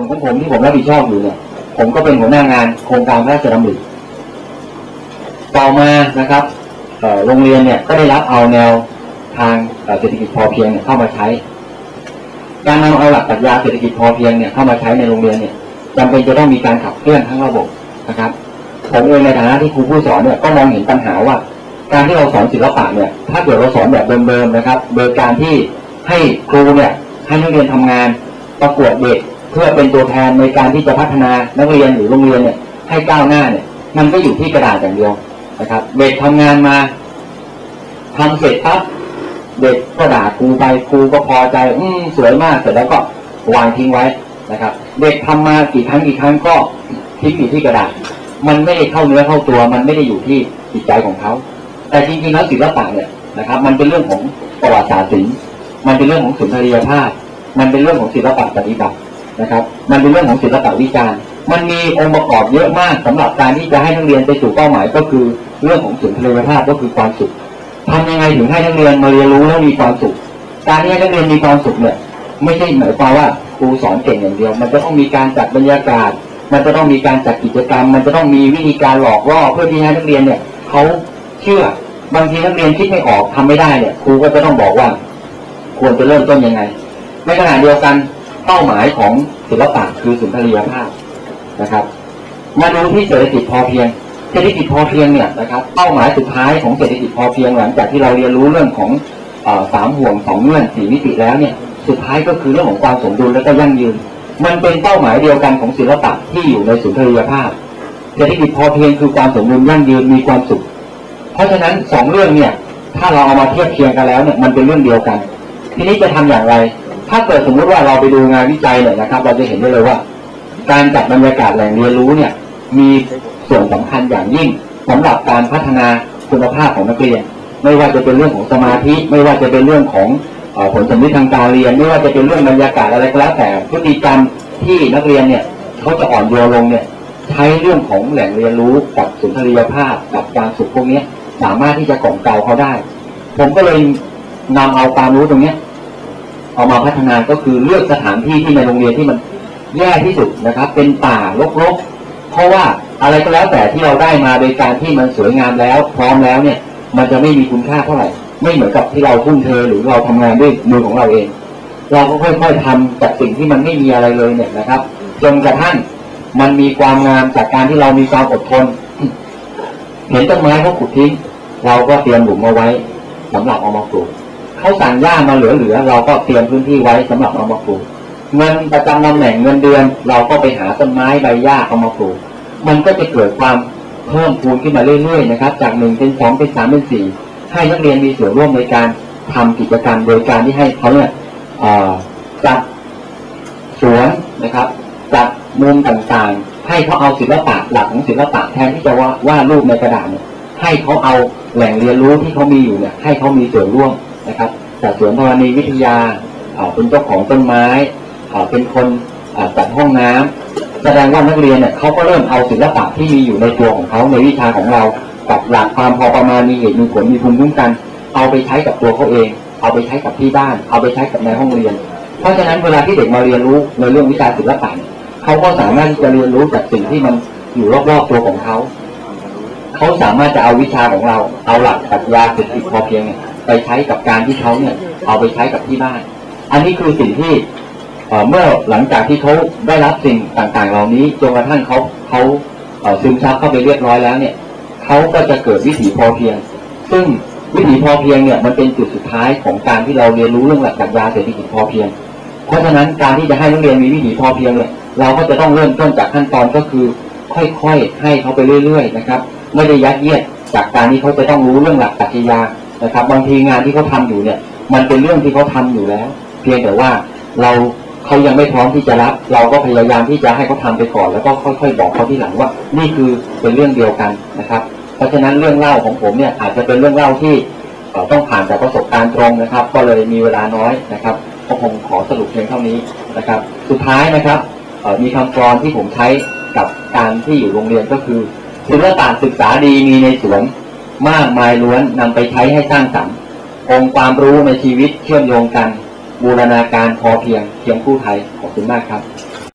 ส่วนของผมที่ผมรับผิดชอบอยู่เนี่ย ผมก็เป็นหัวหน้างานโครงการพระราชดำริต่อมานะครับโรงเรียนเนี่ยก็ได้รับเอาแนวทางเศรษฐกิจพอเพียงเยเข้ามาใช้ การนำเอาหลักปรัชญาเศรษฐกิจพอเพียงเนี่ยเข้ามาใช้ในโรงเรียนเนี่ยจำเป็นจะต้องมีการขับเคลื่อนทั้งระบบนะครับผมเองในฐานะที่ครูผู้สอนเนี่ยก็มองเห็นปัญหาว่า การที่เราสอนศิลปะเนี่ย ถ้าเกิดเราสอนแบบเดิมๆนะครับ โดยการที่ให้ครูเนี่ยให้นักเรียนทำงานประกวดเด็ก เพื่อเป็นตัวแทนในการที่จะพัฒนานักเรียนหรือโรงเรียนเนี่ยให้ก้าวหน้าเนี่ย มันก็อยู่ที่กระดาษอย่างเดียวนะครับเด็กทำงานมาทำเสร็จปั๊บเด็กก็ด่าครูไปครูก็พอใจ อืมสวยมากเสร็จแล้วก็วางทิ้งไว้นะครับ เด็กทำมากี่ครั้งกี่ครั้งก็ทิ้งอยู่ที่กระดาษ มันไม่ได้เข้าเนื้อเข้าตัว มันไม่ได้อยู่ที่จิตใจของเขาแต่จริงๆแล้วศิลปะเนี่ยนะครับ มันเป็นเรื่องของประวัติศาสตร์ศิลป์มันเป็นเรื่องของสุนทรียภาพ มันเป็นเรื่องของศิลปะปฏิบัติ นะครับ มันเป็นเรื่องของศิลปะวิจารณ์มันมีองค์ประกอบเยอะมากสำหรับการที่จะให้นักเรียนไปสู่เป้าหมายก็คือเรื่องของสุนทรียภาพก็คือความสุขทำยังไงถึงให้นักเรียนมาเรียนรู้แล้วมีความสุข การที่ให้นักเรียนมีความสุขเนี่ยไม่ใช่หมายความว่าครูสอนเก่งอย่างเดียว มันจะต้องมีการจัดบรรยากาศ มันจะต้องมีการจัดกิจกรรม มันจะต้องมีวิธีการหลอกล่อเพื่อที่ให้นักเรียนเนี่ยเขาเชื่อบางทีนักเรียนคิดไม่ออกทำไม่ได้เนี่ยครูก็จะต้องบอกว่า ควรจะเริ่มต้นยังไงในขณะเดียวกัน เป้าหมายของศิลปะคือสุนทรียภาพนะครับ มาดูที่เศรษฐกิจพอเพียง เศรษฐกิจพอเพียงเนี่ยนะครับเป้าหมายสุดท้ายของเศรษฐกิจพอเพียงหลังจากที่เราเรียนรู้เรื่องของสามห่วงสองเงื่อนสี่มิติแล้วเนี่ยสุดท้ายก็คือเรื่องของความสมดุลและก็ยั่งยืน มันเป็นเป้าหมายเดียวกันของศิลปะที่อยู่ในสุนทรียภาพเศรษฐกิจพอเพียงคือความสมดุลยั่งยืนมีความสุข เพราะฉะนั้นสองเรื่องเนี่ยถ้าเราเอามาเทียบเคียงกันแล้วเนี่ยมันเป็นเรื่องเดียวกัน ทีนี้จะทำอย่างไร ถ้าเกิดสมมุติว่าเราไปดูงานวิจัยเนี่ยนะครับ เราจะเห็นได้เลยว่า การจัดบรรยากาศแหล่งเรียนรู้เนี่ย มีส่วนสำคัญอย่างยิ่งสำหรับการพัฒนาคุณภาพของนักเรียน ไม่ว่าจะเป็นเรื่องของสมาธิ ไม่ว่าจะเป็นเรื่องของผลสำลิดทางการเรียน ไม่ว่าจะเป็นเรื่องบรรยากาศอะไรก็แล้วแต่พฤติกรรมที่นักเรียนเนี่ยเขาจะอ่อนโยนลงเนี่ยใช้เรื่องของแหล่งเรียนรู้กับสุนทรียภาพกับการสุขพวกนี้สามารถที่จะกล่อมเกลาเขาได้ ผมก็เลยนำเอาความรู้ตรงเนี้ย เอามาพัฒนาก็คือเลือกสถานที่ที่ในโรงเรียนที่มันแย่ที่สุดนะครับ เป็นป่ารกๆ เพราะว่าอะไรก็แล้วแต่ที่เราได้มาโดยการที่มันสวยงามแล้ว พร้อมแล้วเนี่ย มันจะไม่มีคุณค่าเท่าไหร่ ไม่เหมือนกับที่เราทุ่มเทหรือเราทำงานด้วยมือของเราเอง เราก็ค่อยๆทำจากสิ่งที่มันไม่มีอะไรเลยเนี่ยนะครับจนกระทั่งมันมีความงามจากการที่เรามีความอดทน เห็นต้นไม้เขาขุดทิ้งเราก็เตรียมหลุมเอาไว้สำหรับเอามาปลูก เขาสั่งหญ้ามาเหลือๆเราก็เตรียมพื้นที่ไว้สำหรับเอามาปลูกเงินประจำตำแหน่งเงินเดือน เราก็ไปหาต้นไม้ใบหญ้าเอามาปลูกมันก็จะเกิดความเพิ่มพูนขึ้นมาเรื่อยๆนะครับ จากหนึ่งเป็นสองเป็นสามเป็นสี่ให้นักเรียนมีส่วนร่วมในการทำกิจกรรม โดยการที่ให้เขาเนี่ยจัดสวนนะครับจัดมุมต่างๆ ให้เขาเอาศิลปะหลักของศิลปะแทนที่จะว่าวาดรูปในกระดาษเนี่ยให้เขาเอาแหล่งเรียนรู้ที่เขามีอยู่เนี่ยให้เขามีส่วนร่วม นะครับจากสวนธรณีวิทยาเป็นเจ้าของต้นไม้เป็นคนจัดห้องน้ำแสดงว่านักเรียนเนี่ยเขาก็เริ่มเอาศิลปะที่มีอยู่ในตัวของเขาในวิชาของเรากับหลักความพอประมาณมีเหตุมีผลมีภูมิคุ้มกัน เอาไปใช้กับตัวเขาเอง เอาไปใช้กับที่บ้าน เอาไปใช้กับในห้องเรียน เพราะฉะนั้นเวลาที่เด็กมาเรียนรู้ในเรื่องวิชาศิลปะเขาก็สามารถที่จะเรียนรู้จากสิ่งที่มันอยู่รอบๆตัวของเขา เขาสามารถจะเอาวิชาของเรา เอาหลักปรัชญาเศรษฐกิจพอเพียงเนี่ย ไปใช้กับการที่เขาเนี่ย เอาไปใช้กับที่บ้าน อันนี้คือสิ่งที่เมื่อหลังจากที่เขาได้รับสิ่งต่างๆ เหล่านี้จนกระทั่งเขาเขาซึมซับเข้าไปเรียบร้อยแล้วเนี่ยเขาก็จะเกิดวิถีพอเพียง ซึ่งวิถีพอเพียงเนี่ยมันเป็นจุดสุดท้ายของการที่เราเรียนรู้เรื่องหลักปรัชญาเศรษฐกิจพอเพียง เพราะฉะนั้นการที่จะให้นักเรียนมีวิถีพอเพียงเนี่ยเราก็จะต้องเริ่มต้นจากขั้นตอนก็คือ ค่อยๆให้เขาไปเรื่อย ๆ นะครับ ไม่ได้ยัดเยียดจากการที่เขาจะต้องรู้เรื่องหลักปรัชญา นะครับ บางทีงานที่เขาทำอยู่เนี่ย มันเป็นเรื่องที่เขาทำอยู่แล้ว เพียงแต่ว่าเราเขายังไม่พร้อมที่จะรับ เราก็พยายามที่จะให้เขาทำไปก่อน แล้วก็ค่อยๆ บอกเขาที่หลังว่า นี่คือเป็นเรื่องเดียวกันนะครับ เพราะฉะนั้นเรื่องเล่าของผมเนี่ยอาจจะเป็นเรื่องเล่าที่ต้องผ่านจากประสบการณ์ตรงนะครับ ก็เลยมีเวลาน้อยนะครับก็คงขอสรุปเพียงเท่านี้นะครับ สุดท้ายนะครับมีคำกรอนที่ผมใช้กับการที่อยู่โรงเรียนก็คือศิลปะศึกษาดีมีในสวน มากมายล้วนนำไปใช้ให้สร้างสรรค์องค์ความรู้ในชีวิตเชื่อมโยงกัน บูรณาการพอเพียงเพียงผู้ไทยขอบคุณมากครับ